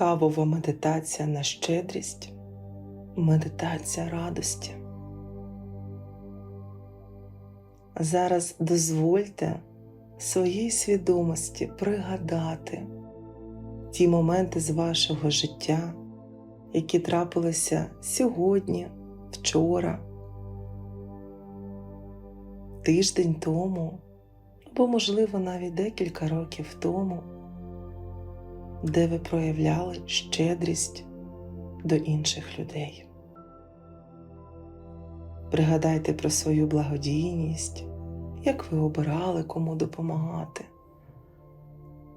кавова медитація на щедрість, медитація радості. Зараз дозвольте своїй свідомості пригадати ті моменти з вашого життя, які трапилися сьогодні, вчора, тиждень тому, або, можливо, навіть декілька років тому, де ви проявляли щедрість до інших людей. Пригадайте про свою благодійність, як ви обирали кому допомагати,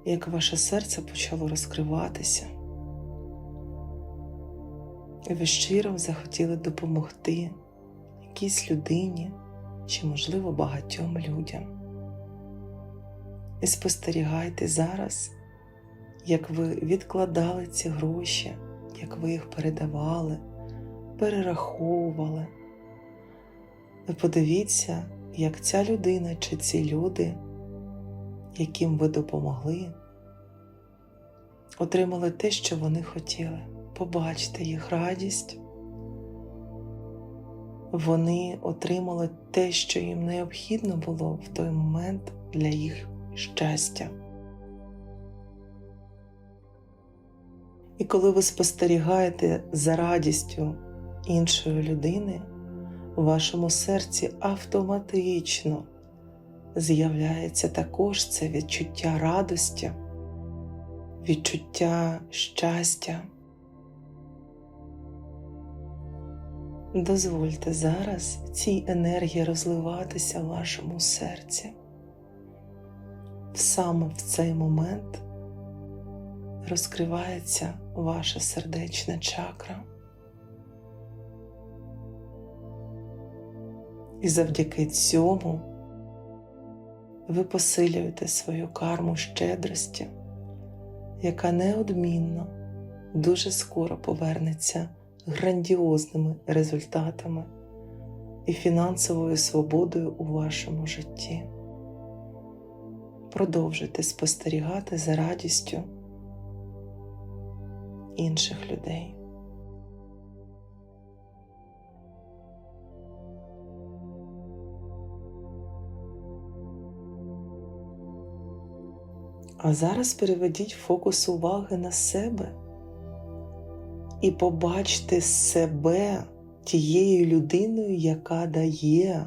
як ваше серце почало розкриватися, і ви щиро захотіли допомогти якійсь людині чи, можливо, багатьом людям. І спостерігайте зараз, як ви відкладали ці гроші, як ви їх передавали, перераховували. Ви подивіться, як ця людина чи ці люди, яким ви допомогли, отримали те, що вони хотіли. Побачте їх радість. Вони отримали те, що їм необхідно було в той момент для їх щастя. І коли ви спостерігаєте за радістю іншої людини, у вашому серці автоматично з'являється також це відчуття радості, відчуття щастя. Дозвольте зараз цій енергії розливатися в вашому серці. Саме в цей момент розкривається ваша сердечна чакра. І завдяки цьому ви посилюєте свою карму щедрості, яка неодмінно дуже скоро повернеться грандіозними результатами і фінансовою свободою у вашому житті. Продовжуйте спостерігати за радістю інших людей. А зараз переведіть фокус уваги на себе і побачте себе тією людиною, яка дає.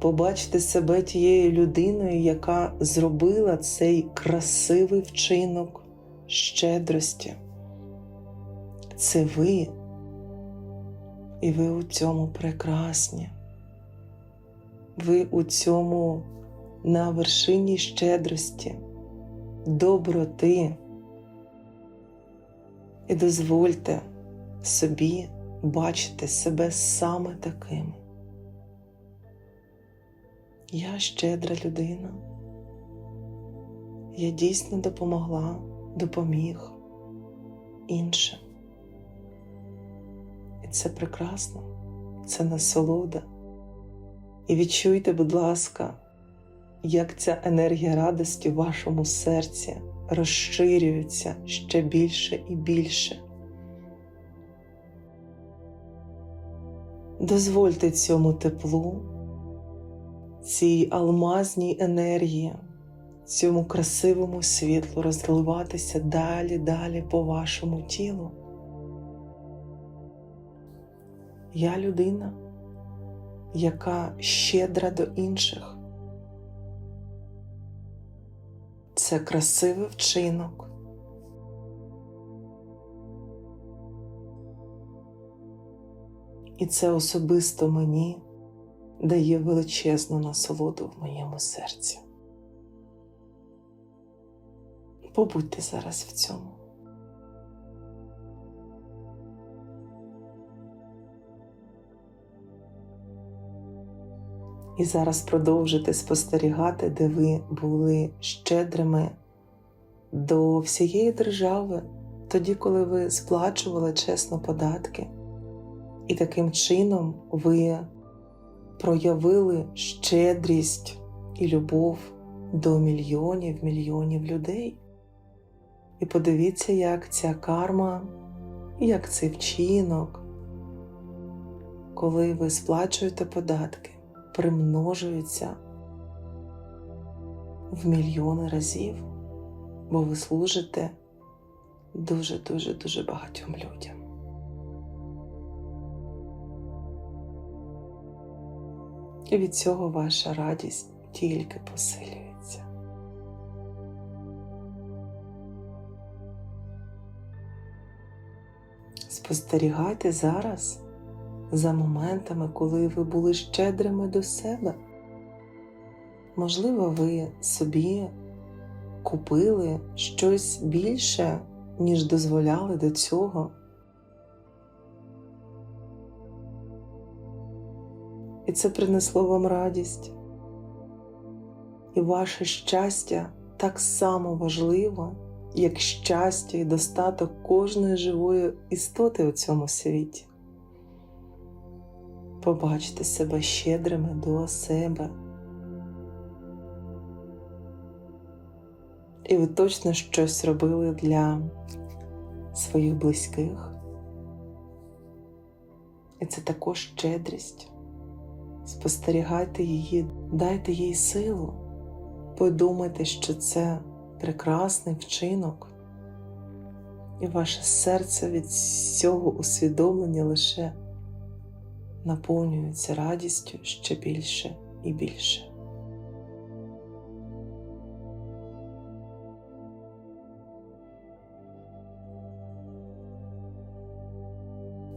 Побачте себе тією людиною, яка зробила цей красивий вчинок щедрості. Це ви, і ви у цьому прекрасні. Ви у цьому на вершині щедрості доброти. І дозвольте собі бачити себе саме таким. Я щедра людина. Я дійсно допомогла, допоміг іншим. І це прекрасно, це насолода. І відчуйте, будь ласка, як ця енергія радості в вашому серці розширюється ще більше і більше. Дозвольте цьому теплу, цій алмазній енергії, цьому красивому світлу розливатися далі, далі по вашому тілу. Я людина, яка щедра до інших. це красивий вчинок. І це особисто мені дає величезну насолоду в моєму серці. Побудьте зараз в цьому. І зараз продовжите спостерігати, де ви були щедрими до всієї держави, тоді, коли ви сплачували чесно податки, і таким чином ви проявили щедрість і любов до мільйонів мільйонів людей. І подивіться, як ця карма, як цей вчинок, коли ви сплачуєте податки, примножується в мільйони разів, бо ви служите дуже-дуже дуже багатьом людям. І від цього ваша радість тільки посилюється. Спостерігайте зараз за моментами, коли ви були щедрими до себе. Можливо, ви собі купили щось більше, ніж дозволяли до цього. І це принесло вам радість. І ваше щастя так само важливо, як щастя і достаток кожної живої істоти у цьому світі. Побачте себе щедрими до себе. І ви точно щось робили для своїх близьких. І це також щедрість. Спостерігайте її, дайте їй силу, подумайте, що це прекрасний вчинок, і ваше серце від цього усвідомлення лише наповнюється радістю ще більше і більше.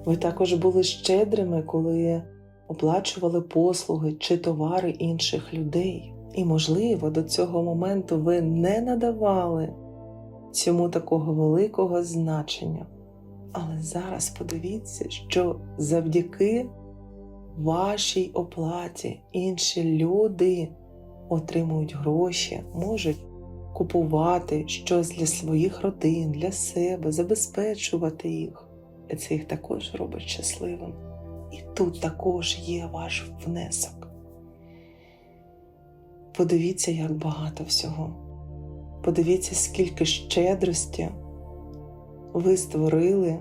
Ви також були щедрими, коли оплачували послуги чи товари інших людей. І, можливо, до цього моменту ви не надавали цьому такого великого значення. Але зараз подивіться, що завдяки вашій оплаті інші люди отримують гроші, можуть купувати щось для своїх родин, для себе, забезпечувати їх. І це їх також робить щасливим. І тут також є ваш внесок. Подивіться, як багато всього. Подивіться, скільки щедрості ви створили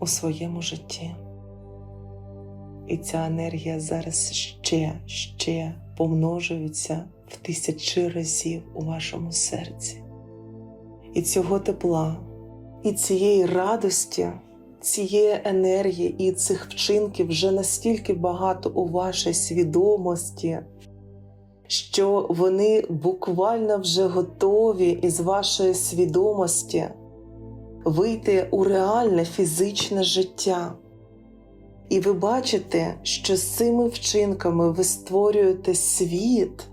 у своєму житті. І ця енергія зараз ще, ще помножується в тисячі разів у вашому серці. І цього тепла, і цієї радості цієї енергії і цих вчинків вже настільки багато у вашій свідомості, що вони буквально вже готові із вашої свідомості вийти у реальне фізичне життя. І ви бачите, що з цими вчинками ви створюєте світ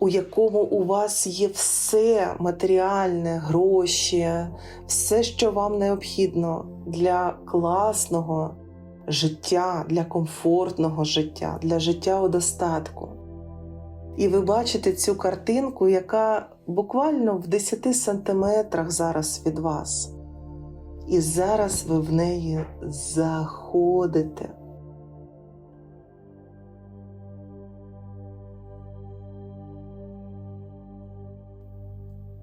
у якому у вас є все матеріальне, гроші, все, що вам необхідно для класного життя, для комфортного життя, для життя у достатку. І ви бачите цю картинку, яка буквально в 10 сантиметрах зараз від вас. І зараз ви в неї заходите.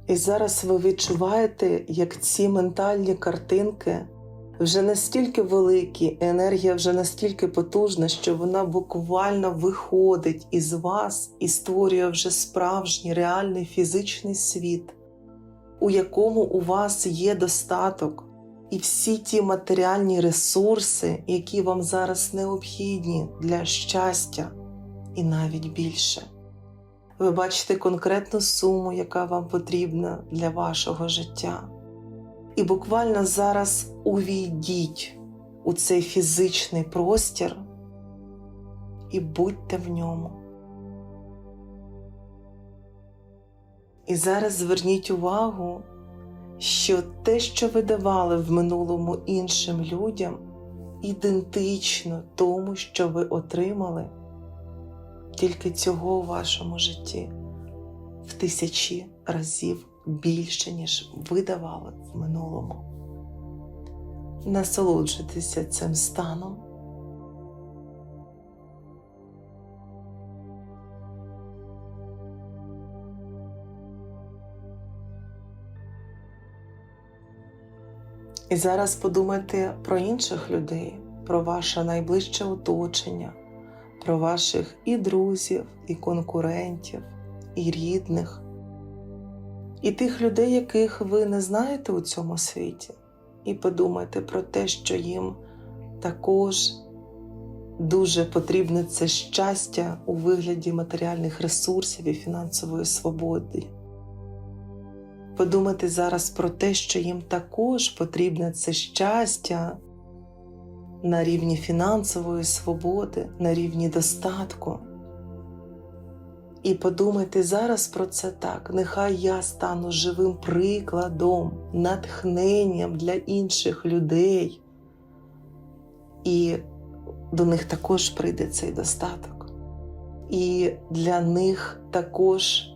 І зараз ви відчуваєте, як ці ментальні картинки вже настільки великі, енергія вже настільки потужна, що вона буквально виходить із вас і створює вже справжній реальний фізичний світ, у якому у вас є достаток, і всі ті матеріальні ресурси, які вам зараз необхідні для щастя, і навіть більше. Ви бачите конкретну суму, яка вам потрібна для вашого життя. І буквально зараз увійдіть у цей фізичний простір і будьте в ньому. І зараз зверніть увагу, що те, що ви давали в минулому іншим людям, ідентично тому, що ви отримали тільки цього у вашому житті в тисячі разів більше, ніж ви давали в минулому. Насолоджуйтеся цим станом. І зараз подумайте про інших людей, про ваше найближче оточення, про ваших і друзів, і конкурентів, і рідних, і тих людей, яких ви не знаєте у цьому світі, і подумайте про те, що їм також дуже потрібне це щастя у вигляді матеріальних ресурсів і фінансової свободи. Подумати зараз про те, що їм також потрібне це щастя на рівні фінансової свободи, на рівні достатку. І подумайте зараз про це так. Нехай я стану живим прикладом, натхненням для інших людей, і до них також прийде цей достаток. І для них також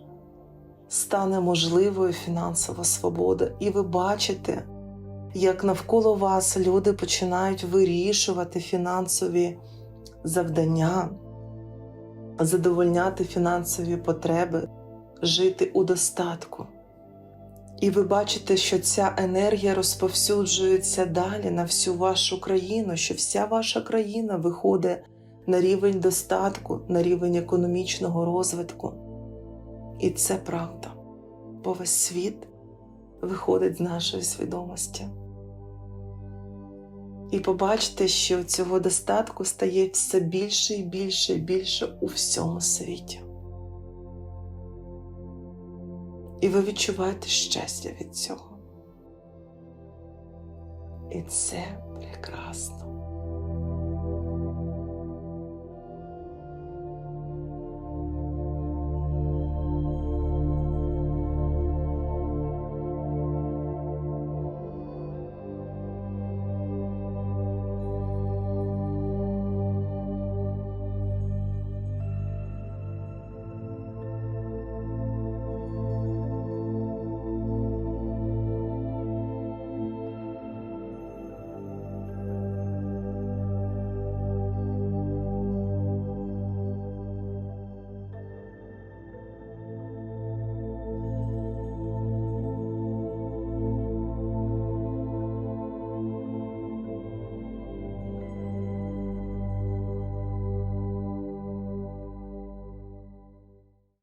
стане можливою фінансова свобода. І ви бачите, як навколо вас люди починають вирішувати фінансові завдання, задовольняти фінансові потреби, жити у достатку. І ви бачите, що ця енергія розповсюджується далі на всю вашу країну, що вся ваша країна виходить на рівень достатку, на рівень економічного розвитку. І це правда, бо весь світ виходить з нашої свідомості. І побачите, що цього достатку стає все більше і більше і більше у всьому світі. І ви відчуваєте щастя від цього. І це прекрасно.